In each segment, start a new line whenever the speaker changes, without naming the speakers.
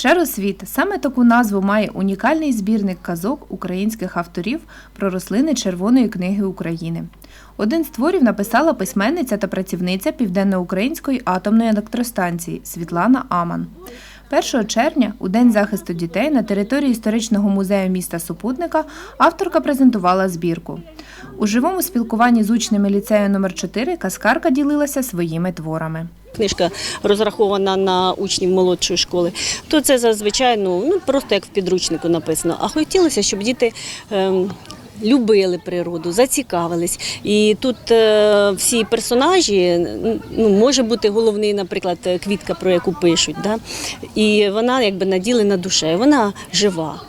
Чаросвіт саме таку назву має унікальний збірник казок українських авторів про рослини Червоної книги України. Один з творів написала письменниця та працівниця Південноукраїнської атомної електростанції Світлана Аман. 1 червня, у День захисту дітей, на території історичного музею міста Супутника авторка презентувала збірку. У живому спілкуванні з учнями ліцею номер 4 каскарка ділилася своїми творами.
Книжка розрахована на учнів молодшої школи, то це зазвичай ну, ну просто як в підручнику написано. А хотілося, щоб діти. Любили природу, зацікавились. І тут е, всі персонажі, ну, може бути головний, наприклад, квітка, про яку пишуть. Да? І вона якби наділена душею, вона жива.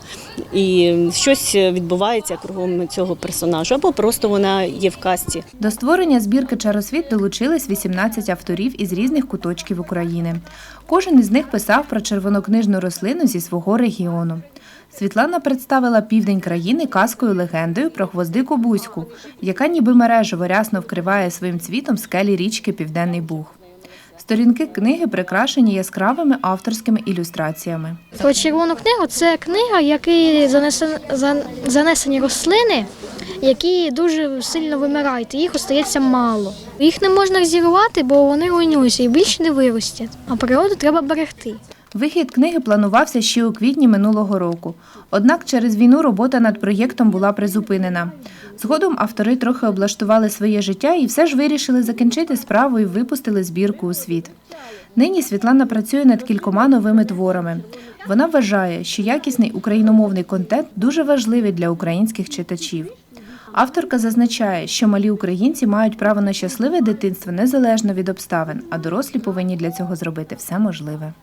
І щось відбувається кругом цього персонажу, або просто вона є в казці.
До створення збірки Чаросвіт долучились 18 авторів із різних куточків України. Кожен із них писав про червонокнижну рослину зі свого регіону. Світлана представила південь країни казкою легендою про гвоздику Бузьку, яка ніби мережево рясно вкриває своїм цвітом скелі річки Південний Буг. Сторінки книги прикрашені яскравими авторськими ілюстраціями.
Про червону книгу це книга, в якій занесен, занесені рослини, які дуже сильно вимирають, їх остається мало. Їх не можна розірвати, бо вони руйнуються і більше не виростять. А природу треба берегти.
Вихід книги планувався ще у квітні минулого року. Однак через війну робота над проєктом була призупинена. Згодом автори трохи облаштували своє життя і все ж вирішили закінчити справу і випустили збірку у світ. Нині Світлана працює над кількома новими творами. Вона вважає, що якісний україномовний контент дуже важливий для українських читачів. Авторка зазначає, що малі українці мають право на щасливе дитинство незалежно від обставин, а дорослі повинні для цього зробити все можливе.